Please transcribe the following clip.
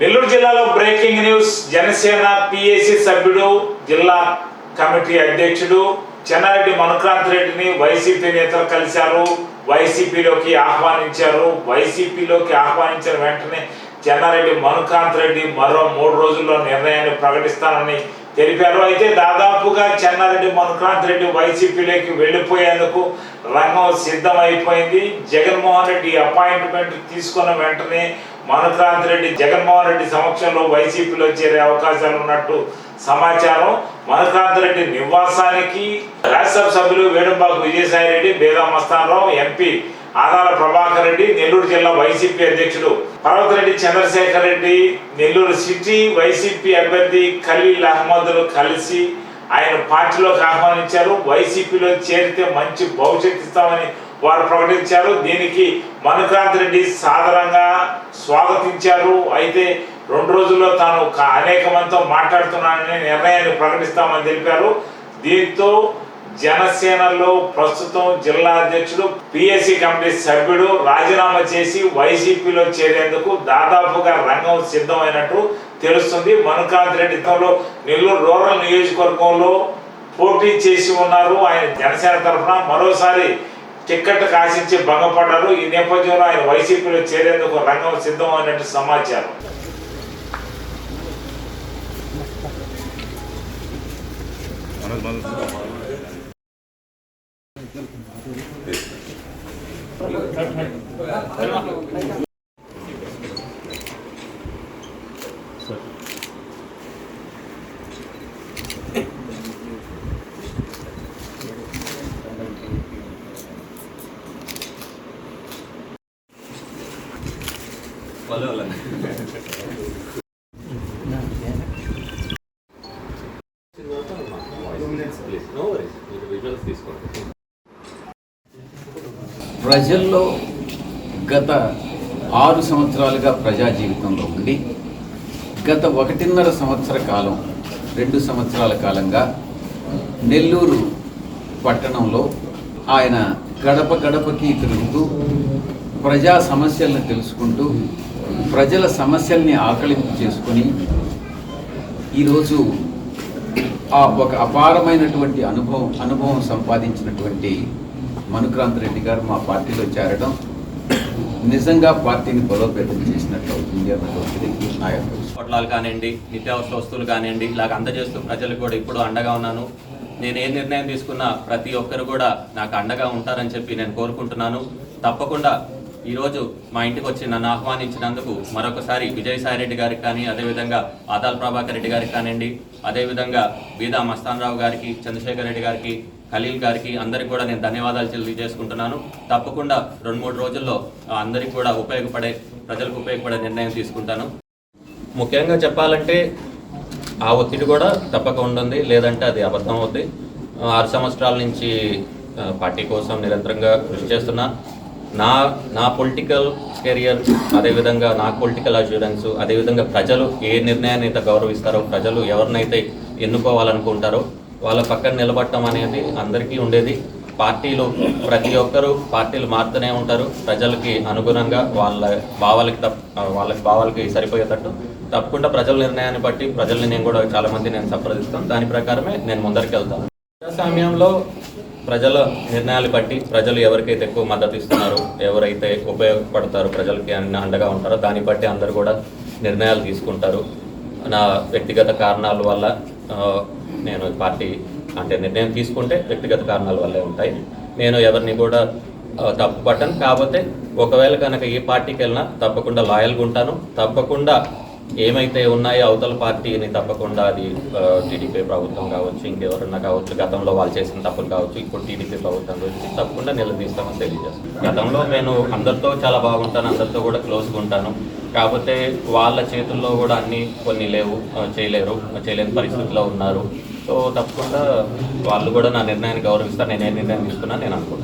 నెల్లూరు జిల్లాలో breaking news. Janasena PAC సభ్యుడు జిల్లా కమిటీ అధ్యక్షుడు చెన్నారెడ్డి మనుక్రాంత్ రెడ్డిని వైసీపీ నేతలు కలిశారు. వైసీపీలోకి ఆహ్వానించారు. వైసీపీలోకి ఆహ్వానించిన వెంటనే చెన్నారెడ్డి మనుకాంత్ రెడ్డి మరో మూడు రోజుల్లో నిర్ణయాన్ని ప్రకటిస్తానని తెలిపారు. అయితే దాదాపుగా చెన్నారెడ్డి మనుకాంత్ రెడ్డి వైసీపీలోకి వెళ్ళిపోయేందుకు రంగం సిద్ధమైపోయింది. జగన్మోహన్ రెడ్డి అపాయింట్మెంట్ తీసుకున్న వెంటనే మనుకాంత్ రెడ్డి జగన్మోహన్ రెడ్డి సమక్షంలో వైసీపీలో చేరే అవకాశాలు ఉన్నట్టు సమాచారం. మనుకాంత్ రెడ్డి నివాసానికి రాజ్యసభ సభ్యులు వేణుబాబు విజయసాయి రెడ్డి బేదా మస్తానరావు ఎంపీ ఆదాల ప్రభాకర్ రెడ్డి నెల్లూరు జిల్లా వైసీపీ అధ్యక్షుడు పర్వతరెడ్డి చంద్రశేఖర్ రెడ్డి నెల్లూరు సిటీ వైసీపీ అభ్యర్థి ఖలీల్ అహ్మద్లు కలిసి ఆయన పార్టీలోకి ఆహ్వానించారు. వైసీపీలో చేరితే మంచి భవిష్యత్తు ఇస్తామని వారు ప్రకటించారు. దీనికి మనుకాంత్ రెడ్డి సాధారణంగా స్వాగతించారు. అయితే రెండు రోజుల్లో తాను అనేక మందితో మాట్లాడుతున్నానని నిర్ణయాన్ని ప్రకటిస్తామని తెలిపారు. దీంతో జనసేనలో ప్రస్తుతం జిల్లా అధ్యక్షుడు పిఎస్సి కమిటీ సభ్యుడు రాజీనామా చేసి వైసీపీలో చేరేందుకు దాదాపుగా రంగం సిద్ధమైనట్టు తెలుస్తుంది. మనుకాంత్ రెడ్డి గతంలో నెల్లూరు రూరల్ నియోజకవర్గంలో పోటీ చేసి ఉన్నారు. ఆయన జనసేన తరఫున మరోసారి టిక్కెట్ ఆశించి భంగపడ్డారు. ఈ నేపథ్యంలో ఆయన వైసీపీలో చేరేందుకు రంగం సిద్ధం అన్నట్టు సమాచారం వాళ్ళే వాళ్ళని నో వరీస్ మీరు విజువల్స్ తీసుకోండి ప్రజల్లో గత ఆరు సంవత్సరాలుగా ప్రజా జీవితంలో ఉండి గత ఒకటిన్నర సంవత్సర కాలం రెండు సంవత్సరాల కాలంగా నెల్లూరు పట్టణంలో ఆయన గడప గడపకి తిరుగుతూ ప్రజా సమస్యలను తెలుసుకుంటూ ప్రజల సమస్యల్ని ఆకలింపు చేసుకొని ఈరోజు ఆ ఒక అపారమైనటువంటి అనుభవం అనుభవం సంపాదించినటువంటి మనుక్రాంత్ రెడ్డి గారు మా పార్టీలో చేరడం నిజంగా పార్టీని బలోపేతం చేసినట్లు అవుతుంది అన్నటువంటిది నా యొక్క విశ్వాసం. కానివ్వండి నిత్యావసర వస్తువులు కానివ్వండి ఇలాగ అందజేస్తూ ప్రజలకు కూడా ఇప్పుడు అండగా ఉన్నాను నేను ఏ నిర్ణయం తీసుకున్నా ప్రతి ఒక్కరు కూడా నాకు అండగా ఉంటారని చెప్పి నేను కోరుకుంటున్నాను తప్పకుండా ఈరోజు మా ఇంటికి వచ్చి నన్ను ఆహ్వానించినందుకు మరొకసారి విజయసాయి రెడ్డి గారికి కానీ అదేవిధంగా ఆదాల్ ప్రభాకర్ రెడ్డి గారికి కానివ్వండి అదేవిధంగా బీదా మస్తానరావు గారికి చంద్రశేఖర్ రెడ్డి గారికి ఖలీల్ గారికి అందరికి కూడా నేను ధన్యవాదాలు తెలియజేసుకుంటున్నాను. తప్పకుండా రెండు మూడు రోజుల్లో అందరికి కూడా ఉపయోగపడే ప్రజలకు ఉపయోగపడే నిర్ణయం తీసుకుంటాను. ముఖ్యంగా చెప్పాలంటే ఆ ఒత్తిడి కూడా తప్పక ఉంటుంది లేదంటే అది అబద్ధం అవుద్ది. ఆరు సంవత్సరాల నుంచి పార్టీ కోసం నిరంతరంగా కృషి చేస్తున్నా. నా నా పొలిటికల్ కెరియర్ అదేవిధంగా నా పొలిటికల్ అష్యూరెన్స్ అదేవిధంగా ప్రజలు ఏ నిర్ణయాన్ని అయితే గౌరవిస్తారో ప్రజలు ఎవరినైతే ఎన్నుకోవాలనుకుంటారో వాళ్ళ పక్కన నిలబడటం అనేది అందరికీ ఉండేది. పార్టీలు ప్రతి ఒక్కరూ పార్టీలు మారుతూనే ఉంటారు. ప్రజలకి అనుగుణంగా వాళ్ళ భావాలకి తప్ప వాళ్ళ భావాలకి సరిపోయేటట్టు తప్పకుండా ప్రజల నిర్ణయాన్ని బట్టి ప్రజల్ని నేను కూడా చాలా మంది నేను సంప్రదిస్తాను. దాని ప్రకారమే నేను ముందరికి వెళ్తాను సమయంలో ప్రజల నిర్ణయాలు బట్టి ప్రజలు ఎవరికైతే ఎక్కువ మద్దతు ఇస్తున్నారో ఎవరైతే ఉపయోగపడతారో ప్రజలకి అన్ని అండగా ఉంటారో దాన్ని బట్టి అందరు కూడా నిర్ణయాలు తీసుకుంటారు. నా వ్యక్తిగత కారణాల వల్ల నేను పార్టీ అంటే నిర్ణయం తీసుకుంటే వ్యక్తిగత కారణాల వల్లే ఉంటాయి. నేను ఎవరిని కూడా తప్పు పట్టను కాకపోతే ఒకవేళ కనుక ఏ పార్టీకి వెళ్ళినా తప్పకుండా లాయల్గా ఉంటాను. తప్పకుండా ఏమైతే ఉన్నాయో అవతల పార్టీని తప్పకుండా అది టీడీపీ ప్రభుత్వం కావచ్చు ఇంకెవరన్నా కావచ్చు గతంలో వాళ్ళు చేసిన తప్పులు కావచ్చు ఇప్పుడు టీడీపీ ప్రభుత్వం గురించి తప్పకుండా నిలదీస్తామని తెలియజేస్తాను. గతంలో నేను అందరితో చాలా బాగుంటాను అందరితో కూడా క్లోజ్గా ఉంటాను. కాకపోతే వాళ్ళ చేతుల్లో కూడా అన్ని కొన్ని లేవు చేయలేరు చేయలేని పరిస్థితిలో ఉన్నారు. సో తప్పకుండా వాళ్ళు కూడా నా నిర్ణయాన్ని గౌరవిస్తారు నేను ఏ నిర్ణయం తీసుకున్నా నేను అనుకుంటున్నాను.